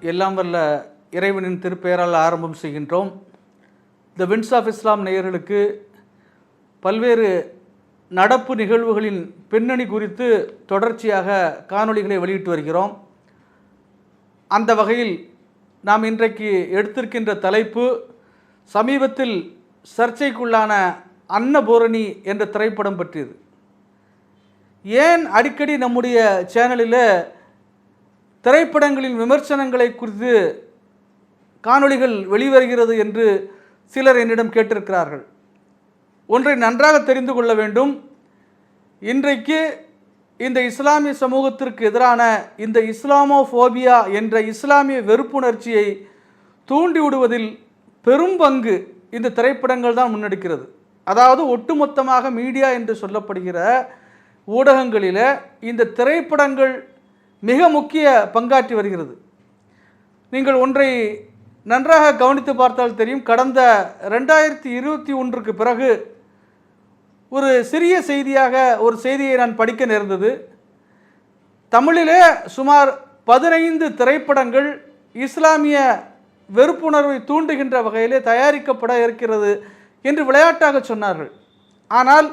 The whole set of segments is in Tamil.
எல்லாம் வல்ல இறைவனின் திருப்பெயரால் ஆரம்பம் செய்கின்றோம். த வின்ஸ் ஆஃப் இஸ்லாம் நேயர்களுக்கு பல்வேறு நடப்பு நிகழ்வுகளின் பின்னணி குறித்து தொடர்ச்சியாக காணொளிகளை வெளியிட்டு வருகிறோம். அந்த வகையில் நாம் இன்றைக்கு எடுத்திருக்கின்ற தலைப்பு சமீபத்தில் சர்ச்சைக்குள்ளான அன்னபூரணி என்ற திரைப்படம் பற்றியது. ஏன் அடிக்கடி நம்முடைய சேனலில் திரைப்படங்களின் விமர்சனங்களை குறித்து காணொளிகள் வெளிவருகிறது என்று சிலர் என்னிடம் கேட்டிருக்கிறார்கள். ஒன்றை நன்றாக தெரிந்து கொள்ள வேண்டும். இன்றைக்கு இந்த இஸ்லாமிய சமூகத்திற்கு எதிரான இந்த இஸ்லாமோஃபோபியா என்ற இஸ்லாமிய வெறுப்புணர்ச்சியை தூண்டிவிடுவதில் பெரும் பங்கு இந்த திரைப்படங்கள் தான் முன்னெடுக்கிறது. அதாவது ஒட்டுமொத்தமாக மீடியா என்று சொல்லப்படுகிற ஊடகங்களில் இந்த திரைப்படங்கள் மிக முக்கிய பங்காற்றி வருகிறது. நீங்கள் ஒன்றை நன்றாக கவனித்து பார்த்தால் தெரியும் கடந்த ரெண்டாயிரத்தி இருபத்தி ஒன்றுக்கு பிறகு ஒரு சிறிய செய்தியாக ஒரு செய்தியை நான் படிக்க நேர்ந்தது. தமிழிலே சுமார் பதினைந்து திரைப்படங்கள் இஸ்லாமிய வெறுப்புணர்வை தூண்டுகின்ற வகையிலே தயாரிக்கப்பட இருக்கிறது என்று விளையாட்டாக சொன்னார்கள். ஆனால்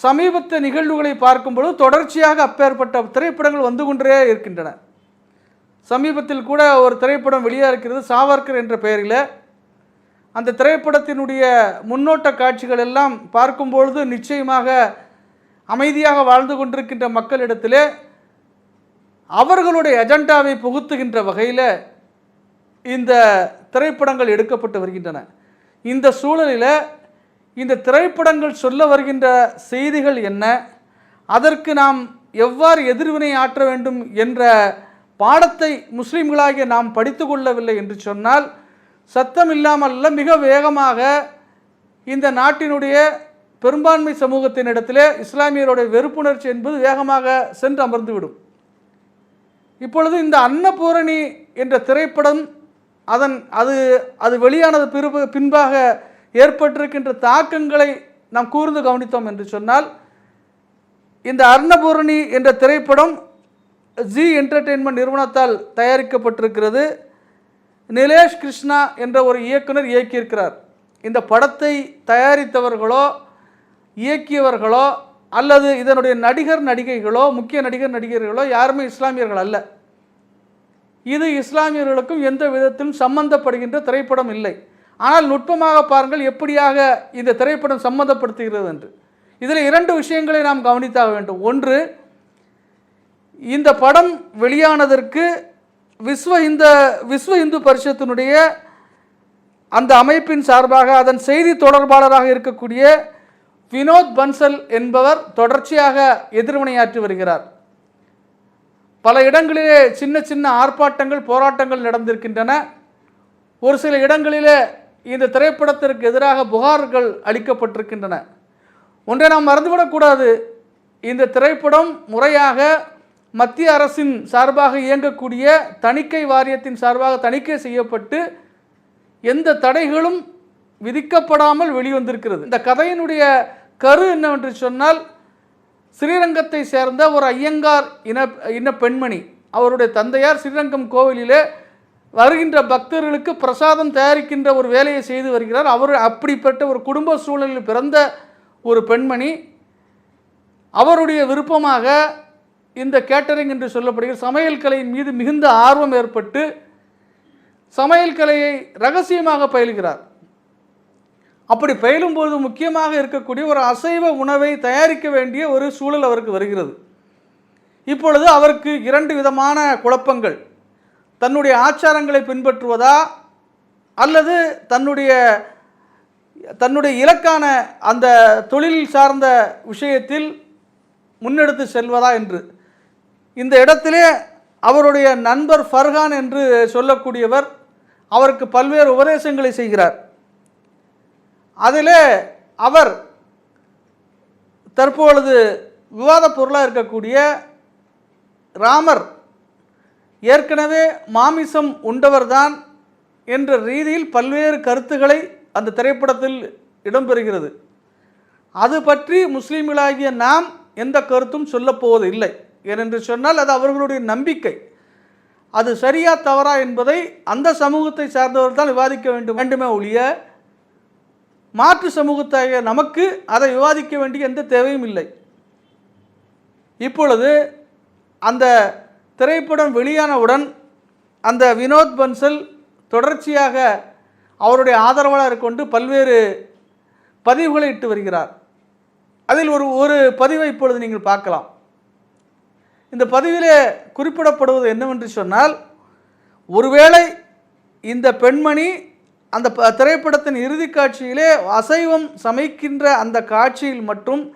சமீபத்த நிகழ்வுகளை பார்க்கும்பொழுது தொடர்ச்சியாக அப்பேற்பட்ட திரைப்படங்கள் வந்து கொண்டே இருக்கின்றன. சமீபத்தில் கூட ஒரு திரைப்படம் வெளியாக இருக்கிறது சாவர்கர் என்ற பெயரில். அந்த திரைப்படத்தினுடைய முன்னோட்ட காட்சிகள் எல்லாம் பார்க்கும்பொழுது நிச்சயமாக அமைதியாக வாழ்ந்து கொண்டிருக்கின்ற மக்களிடத்திலே அவர்களுடைய எஜெண்டாவை புகுத்துகின்ற வகையில் இந்த திரைப்படங்கள் எடுக்கப்பட்டு வருகின்றன. இந்த சூழலில் இந்த திரைப்படங்கள் சொல்ல வருகின்ற செய்திகள் என்ன? அதற்கு நாம் எவ்வாறு எதிர்வினை ஆற்ற வேண்டும் என்ற பாடத்தை முஸ்லீம்களாகிய நாம் படித்து கொள்ளவில்லை என்று சொன்னால் சத்தம் இல்லாமல்ல மிக வேகமாக இந்த நாட்டினுடைய பெரும்பான்மை சமூகத்தினிடத்திலே இஸ்லாமியருடைய வெறுப்புணர்ச்சி என்பது வேகமாக சென்று அமர்ந்துவிடும். இப்பொழுது இந்த அன்னபூரணி என்ற திரைப்படம் அதன் அது அது வெளியானது பிறகு பின்பாக ஏற்பட்டிருக்கின்ற தாக்கங்களை நாம் கூர்ந்து கவனித்தோம் என்று சொன்னால் இந்த அர்ணபூரணி என்ற திரைப்படம் ஜி என்டர்டெயின்மெண்ட் நிறுவனத்தால் தயாரிக்கப்பட்டிருக்கிறது. நிலேஷ் கிருஷ்ணா என்ற ஒரு இயக்குனர் இயக்கியிருக்கிறார். இந்த படத்தை தயாரித்தவர்களோ இயக்கியவர்களோ அல்லது இதனுடைய நடிகர் நடிகைகளோ முக்கிய நடிகர் நடிகர்களோ யாருமே இஸ்லாமியர்கள் அல்ல. இது இஸ்லாமியர்களுக்கும் எந்த விதத்திலும் சம்பந்தப்படுகின்ற திரைப்படம் இல்லை. ஆனால் நுட்பமாக பாருங்கள் எப்படியாக இந்த திரைப்படம் சம்மந்தப்படுத்துகிறது என்று. இதில் இரண்டு விஷயங்களை நாம் கவனித்தாக வேண்டும். ஒன்று இந்த படம் வெளியானதற்கு விஸ்வ இந்த விஸ்வ இந்து பரிஷத்தினுடைய அந்த அமைப்பின் சார்பாக அதன் செய்தி தொடர்பாளராக இருக்கக்கூடிய வினோத் பன்சல் என்பவர் தொடர்ச்சியாக எதிர்வினையாற்றி வருகிறார். பல இடங்களிலே சின்ன சின்ன ஆர்ப்பாட்டங்கள் போராட்டங்கள் நடந்திருக்கின்றன. ஒரு சில இடங்களிலே இந்த திரைப்படத்திற்கு எதிராக புகார்கள் அளிக்கப்பட்டிருக்கின்றன. ஒன்றை நாம் மறந்துவிடக்கூடாது இந்த திரைப்படம் முறையாக மத்திய அரசின் சார்பாக இயங்கக்கூடிய தணிக்கை வாரியத்தின் சார்பாக தணிக்கை செய்யப்பட்டு எந்த தடைகளும் விதிக்கப்படாமல் வெளிவந்திருக்கிறது. இந்த கதையினுடைய கரு என்னவென்று சொன்னால் ஸ்ரீரங்கத்தை சேர்ந்த ஒரு ஐயங்கார் இன இன பெண்மணி அவருடைய தந்தையார் ஸ்ரீரங்கம் கோவிலிலே வருகின்ற பக்தர்களுக்கு பிரசாதம் தயாரிக்கின்ற ஒரு வேலையை செய்து வருகிறார். அவர் அப்படிப்பட்ட ஒரு குடும்ப சூழலில் பிறந்த ஒரு பெண்மணி. அவருடைய விருப்பமாக இந்த கேட்டரிங் என்று சொல்லப்படுகிற சமையல் கலையின் மீது மிகுந்த ஆர்வம் ஏற்பட்டு சமையல் கலையை ரகசியமாக பயில்கிறார். அப்படி பயிலும்போது முக்கியமாக இருக்கக்கூடிய ஒரு அசைவ உணவை தயாரிக்க வேண்டிய ஒரு சூழல் அவருக்கு வருகிறது. இப்பொழுது அவருக்கு இரண்டு விதமான குழப்பங்கள். தன்னுடைய ஆச்சாரங்களை பின்பற்றுவதா அல்லது தன்னுடைய தன்னுடைய இலக்கான அந்த தொழில் சார்ந்த விஷயத்தில் முன்னெடுத்து செல்வதா என்று. இந்த இடத்திலே அவருடைய நண்பர் ஃபர்ஹான் என்று சொல்லக்கூடியவர் அவருக்கு பல்வேறு உபதேசங்களை செய்கிறார். அதிலே அவர் தற்பொழுது விவாத பொருளாக இருக்கக்கூடிய ராமர் ஏற்கனவே மாமிசம் உண்டவர்தான் என்ற ரீதியில் பல்வேறு கருத்துக்களை அந்த திரைப்படத்தில் இடம்பெறுகிறது. அது பற்றி முஸ்லீம்களாகிய நாம் எந்த கருத்தும் சொல்லப்போவது இல்லை. ஏனென்று சொன்னால் அது அவர்களுடைய நம்பிக்கை. அது சரியா தவறா என்பதை அந்த சமூகத்தை சார்ந்தவர்கள் தான் விவாதிக்க வேண்டும் வேண்டுமே ஒழிய மாற்று சமூகத்தாகிய நமக்கு அதை விவாதிக்க வேண்டிய எந்த தேவையும் இல்லை. இப்பொழுது அந்த திரைப்படம் வெளியானவுடன் அந்த வினோத் பன்சல் தொடர்ச்சியாக அவருடைய ஆதரவாளர் கொண்டு பல்வேறு பதிவுகளை இட்டு வருகிறார். அதில் ஒரு ஒரு பதிவை இப்பொழுது நீங்கள் பார்க்கலாம். இந்த பதிவிலே குறிப்பிடப்படுவது என்னவென்று சொன்னால் ஒருவேளை இந்த பெண்மணி அந்த ப- திரைப்படத்தின் இறுதி காட்சியிலே அசைவம் சமைக்கின்ற அந்த காட்சியில் மட்டும்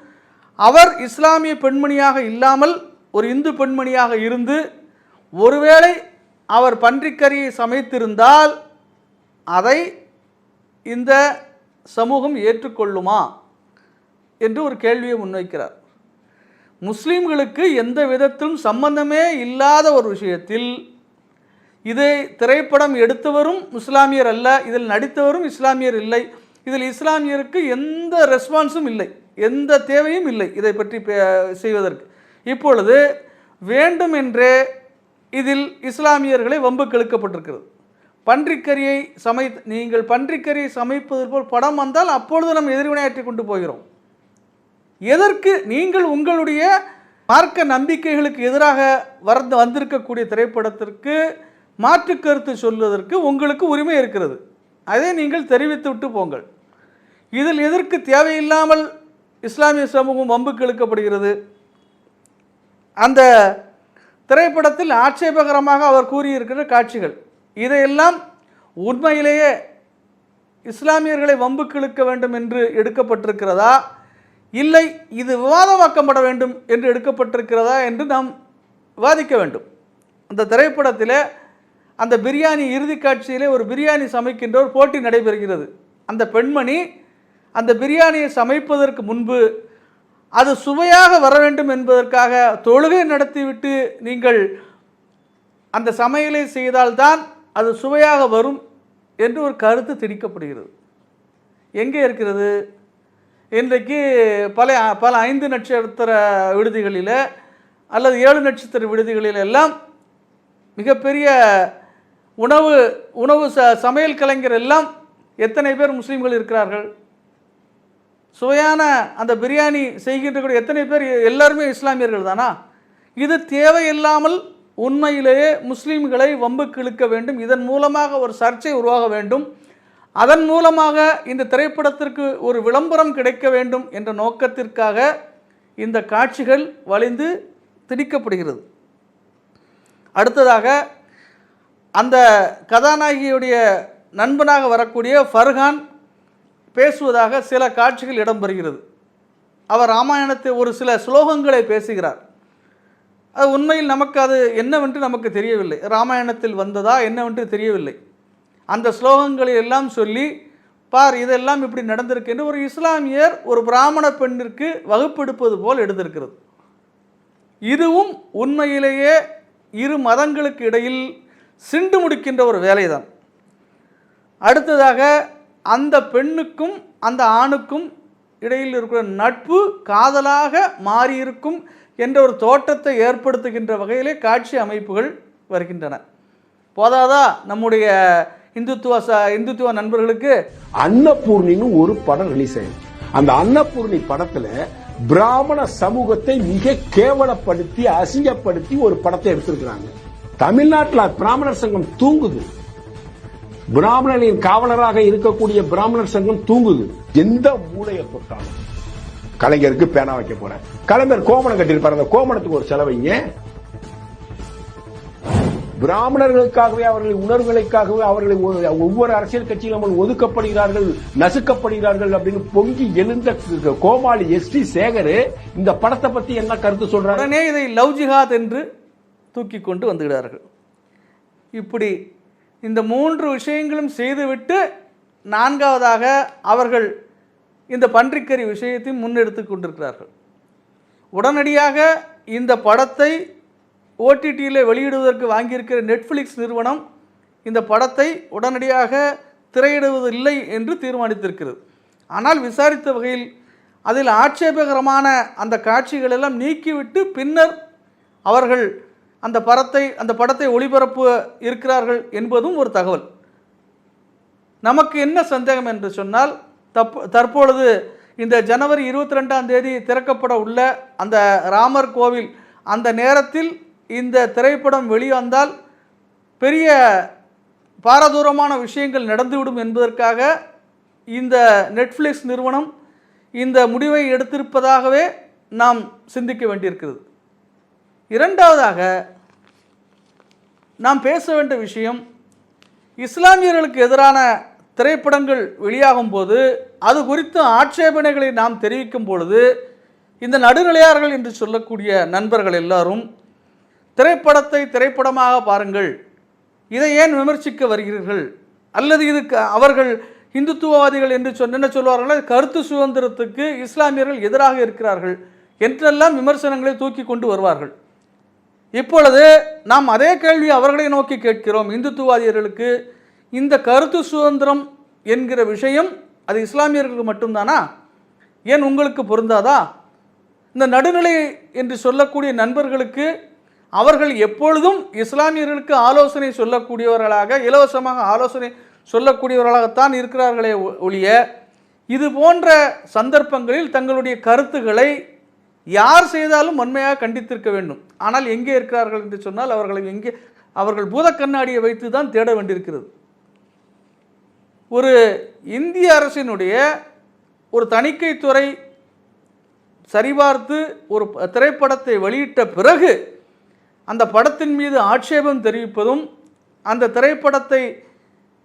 அவர் இஸ்லாமிய பெண்மணியாக இல்லாமல் ஒரு இந்து பெண்மணியாக இருந்து ஒருவேளை அவர் பன்றிக்கறியை சமைத்திருந்தால் அதை இந்த சமூகம் ஏற்றுக்கொள்ளுமா என்று ஒரு கேள்வியை முன்வைக்கிறார். முஸ்லீம்களுக்கு எந்த விதத்திலும் சம்பந்தமே இல்லாத ஒரு விஷயத்தில் இதை திரைப்படம் எடுத்தவரும் இஸ்லாமியர் அல்ல இதில் நடித்தவரும் இஸ்லாமியர் இல்லை இதில் இஸ்லாமியருக்கு எந்த ரெஸ்பான்ஸும் இல்லை எந்த தேவையும் இல்லை இதை பற்றி பே- செய்வதற்கு. இப்பொழுது வேண்டுமென்றே இதில் இஸ்லாமியர்களை வம்பு இழுக்கப்பட்டிருக்கிறது பன்றிக்கறியை சமை நீங்கள் பன்றிக்கறியை சமைப்பது போல் படம் வந்தால் அப்பொழுது நம்ம எதிர்வினையாற்றி கொண்டு போகிறோம். எதற்கு நீங்கள் உங்களுடைய மார்க்க நம்பிக்கைகளுக்கு எதிராக வரந்து வந்திருக்கக்கூடிய திரைப்படத்திற்கு மாற்று கருத்து சொல்வதற்கு உங்களுக்கு உரிமை இருக்கிறது. அதை நீங்கள் தெரிவித்து விட்டு போங்கள். இதில் எதற்கு தேவையில்லாமல் இஸ்லாமிய சமூகம் வம்புக்கு இழுக்கப்படுகிறது அந்த திரைப்படத்தில் ஆட்சேபகரமாக அவர் கூறியிருக்கிற காட்சிகள் இதையெல்லாம் உண்மையிலேயே இஸ்லாமியர்களை வம்புக்கு இழுக்க வேண்டும் என்று எடுக்கப்பட்டிருக்கிறதா? இல்லை இது விவாதமாக்கப்பட வேண்டும் என்று எடுக்கப்பட்டிருக்கிறதா என்று நாம் விவாதிக்க வேண்டும். அந்த திரைப்படத்தில் அந்த பிரியாணி இறுதி காட்சியிலே ஒரு பிரியாணி சமைக்கின்ற ஒரு போட்டி நடைபெறுகிறது. அந்த பெண்மணி அந்த பிரியாணியை சமைப்பதற்கு முன்பு அது சுவையாக வர வேண்டும் என்பதற்காக தொழுகை நடத்திவிட்டு நீங்கள் அந்த சமையலை செய்தால்தான் அது சுவையாக வரும் என்று ஒரு கருத்து திணிக்கப்படுகிறது. எங்கே இருக்கிறது? இன்றைக்கு பல பல ஐந்து நட்சத்திர விடுதிகளில் அல்லது ஏழு நட்சத்திர விடுதிகளில் எல்லாம் மிகப்பெரிய உணவு உணவு ச சமையல் கலைஞர் எல்லாம் எத்தனை பேர் முஸ்லீம்கள் இருக்கிறார்கள்? சுவையான அந்த பிரியாணி செய்கின்ற எத்தனை பேர்? எல்லாருமே இஸ்லாமியர்கள் தானா? இது தேவையில்லாமல் உண்மையிலேயே முஸ்லீம்களை வம்புக்கு இழுக்க வேண்டும். இதன் மூலமாக ஒரு சர்ச்சை உருவாக வேண்டும். அதன் மூலமாக இந்த திரைப்படத்திற்கு ஒரு விளம்பரம் கிடைக்க வேண்டும் என்ற நோக்கத்திற்காக இந்த காட்சிகள் வலிந்து திணிக்கப்படுகிறது. அடுத்ததாக அந்த கதாநாயகியுடைய நண்பனாக வரக்கூடிய ஃபர்ஹான் பேசுவதாக சில காட்சிகள் இடம்பெறுகிறது. அவர் ராமாயணத்தை ஒரு சில ஸ்லோகங்களை பேசுகிறார். அது உண்மையில் நமக்கு அது என்னவென்று நமக்கு தெரியவில்லை. ராமாயணத்தில் வந்ததா என்னவென்று தெரியவில்லை. அந்த ஸ்லோகங்களை எல்லாம் சொல்லி பார் இதெல்லாம் இப்படி நடந்திருக்கு என்று ஒரு இஸ்லாமியர் ஒரு பிராமண பெண்ணிற்கு வகுப்பெடுப்பது போல் எடுத்திருக்கிறது. இதுவும் உண்மையிலேயே இரு மதங்களுக்கு இடையில் சிண்டு முடிக்கின்ற ஒரு வேலைதான். அடுத்ததாக அந்த பெண்ணுக்கும் அந்த ஆணுக்கும் இடையில் இருக்கிற நட்பு காதலாக மாறியிருக்கும் என்ற ஒரு தோட்டத்தை ஏற்படுத்துகின்ற வகையிலே காட்சி அமைப்புகள் வருகின்றன. போதாதா நம்முடைய இந்துத்துவ ச இந்துத்துவ நண்பர்களுக்கு? அன்னபூர்ணின்னு ஒரு படம் ரிலீஸ் ஆயிடுச்சு அந்த அன்னபூர்ணி படத்துல பிராமண சமூகத்தை மிக கேவலப்படுத்தி அசிங்கப்படுத்தி ஒரு படத்தை எடுத்திருக்கிறாங்க. தமிழ்நாட்டில் பிராமணர் சங்கம் தூங்குது. பிராமணர்களின் காவலராக இருக்கக்கூடிய பிராமணர் சங்கம் தூங்குது. எந்த மூலையை தொட்டாலும். கலைஞருக்கு பேனா வைக்க போறேன். கலைஞர் கோமணம் கட்டியிருப்பாரு அந்த கோமணத்துக்கு ஒரு செலவைங்க பிராமணர்களுக்காகவே அவர்களின் உணர்வுகளுக்காகவே அவர்களை ஒவ்வொரு அரசியல் கட்சியிலும் ஒதுக்கப்படுகிறார்கள் நசுக்கப்படுகிறார்கள் அப்படின்னு பொங்கி எழுந்த கோமாளி எஸ் டி சேகர் இந்த படத்தை பத்தி என்ன கருத்து சொல்றாரு? இதை லவ் ஜிஹாத் என்று தூக்கி கொண்டு வந்துவிடார்கள் இப்படி இந்த மூன்று விஷயங்களும் செய்துவிட்டு நான்காவதாக அவர்கள் இந்த பன்றிக்கறி விஷயத்தை முன்னெடுத்து கொண்டிருக்கிறார்கள். உடனடியாக இந்த படத்தை ஓடிடியில் வெளியிடுவதற்கு வாங்கியிருக்கிற நெட்ஃப்ளிக்ஸ் நிறுவனம் இந்த படத்தை உடனடியாக திரையிடுவதில்லை என்று தீர்மானித்திருக்கிறது. ஆனால் விசாரித்த வகையில் அதில் ஆட்சேபகரமான அந்த காட்சிகளெல்லாம் நீக்கிவிட்டு பின்னர் அவர்கள் அந்த படத்தை அந்த படத்தை ஒளிபரப்பு இருக்கிறார்கள் என்பதும் ஒரு தகவல். நமக்கு என்ன சந்தேகம் என்று சொன்னால் தப் தற்பொழுது இந்த ஜனவரி இருபத்தி ரெண்டாம் தேதி திறக்கப்பட உள்ள அந்த ராமர் கோவில் அந்த நேரத்தில் இந்த திரைப்படம் வெளிவந்தால் பெரிய பாரதூரமான விஷயங்கள் நடந்துவிடும் என்பதற்காக இந்த நெட்ஃப்ளிக்ஸ் நிறுவனம் இந்த முடிவை எடுத்திருப்பதாகவே நாம் சிந்திக்க வேண்டியிருக்கிறது. இரண்டாவதாக நாம் பேச வேண்டிய விஷயம் இஸ்லாமியர்களுக்கு எதிரான திரைப்படங்கள் வெளியாகும் போது அது குறித்து ஆட்சேபனைகளை நாம் தெரிவிக்கும் பொழுது இந்த நடுநிலையார்கள் என்று சொல்லக்கூடிய நண்பர்கள் எல்லாரும் திரைப்படத்தை திரைப்படமாக பாருங்கள் இதை ஏன் விமர்சிக்க வருகிறீர்கள்? அல்லது இதுக்கு அவர்கள் இந்துத்துவவாதிகள் என்று சொன்ன என்ன சொல்வார்களோ கருத்து சுதந்திரத்துக்கு இஸ்லாமியர்கள் எதிராக இருக்கிறார்கள் என்றெல்லாம் விமர்சனங்களை தூக்கி கொண்டு வருவார்கள். இப்பொழுது நாம் அதே கேள்வி அவர்களை நோக்கி கேட்கிறோம். இந்துத்துவாதியர்களுக்கு இந்த கருத்து சுதந்திரம் என்கிற விஷயம் அது இஸ்லாமியர்களுக்கு மட்டும்தானா? ஏன் உங்களுக்கு பொருந்தாதா? இந்த நடுநிலை என்று சொல்லக்கூடிய நண்பர்களுக்கு அவர்கள் எப்பொழுதும் இஸ்லாமியர்களுக்கு ஆலோசனை சொல்லக்கூடியவர்களாக இலவசமாக ஆலோசனை சொல்லக்கூடியவர்களாகத்தான் இருக்கிறார்களே ஒ- ஒழிய இது போன்ற சந்தர்ப்பங்களில் தங்களுடைய கருத்துக்களை யார் செய்தாலும் வன்மையாக கண்டித்திருக்க வேண்டும். ஆனால் எங்கே இருக்கிறார்கள் என்று சொன்னால் அவர்களை எங்கே அவர்கள் பூத கண்ணாடியை வைத்து தான் தேட வேண்டியிருக்கிறது. ஒரு இந்திய அரசினுடைய ஒரு தணிக்கைத்துறை சரிபார்த்து ஒரு திரைப்படத்தை வெளியிட்ட பிறகு அந்த படத்தின் மீது ஆட்சேபம் தெரிவிப்பதும் அந்த திரைப்படத்தை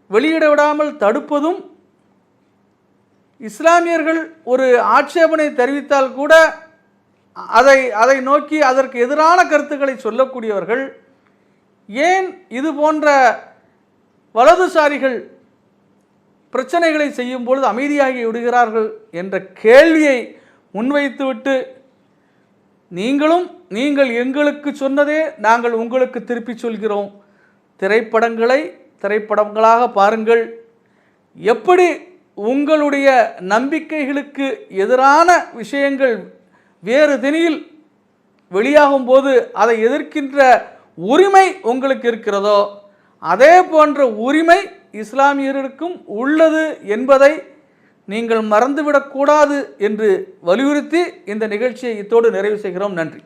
வெளியிட விடாமல் தடுப்பதும் இஸ்லாமியர்கள் ஒரு ஆட்சேபனை தெரிவித்தால் கூட அதை அதை நோக்கி அதற்கு எதிரான கருத்துக்களை சொல்லக்கூடியவர்கள் ஏன் இது போன்ற வலதுசாரிகள் பிரச்சனைகளை செய்யும் பொழுது அமைதியாகி விடுகிறார்கள் என்ற கேள்வியை முன்வைத்துவிட்டு நீங்களும் நீங்கள் எங்களுக்கு சொன்னதே நாங்கள் உங்களுக்கு திருப்பி சொல்கிறோம். திரைப்படங்களை திரைப்படங்களாக பாருங்கள். எப்படி உங்களுடைய நம்பிக்கைகளுக்கு எதிரான விஷயங்கள் வேறு தினியில் வெளியாகும் போது அதை எதிர்க்கின்ற உரிமை உங்களுக்கு இருக்கிறதோ அதே போன்ற உரிமை இஸ்லாமியர்களுக்கும் உள்ளது என்பதை நீங்கள் மறந்துவிடக்கூடாது என்று வலியுறுத்தி இந்த நிகழ்ச்சியை இத்தோடு நிறைவு செய்கிறோம். நன்றி.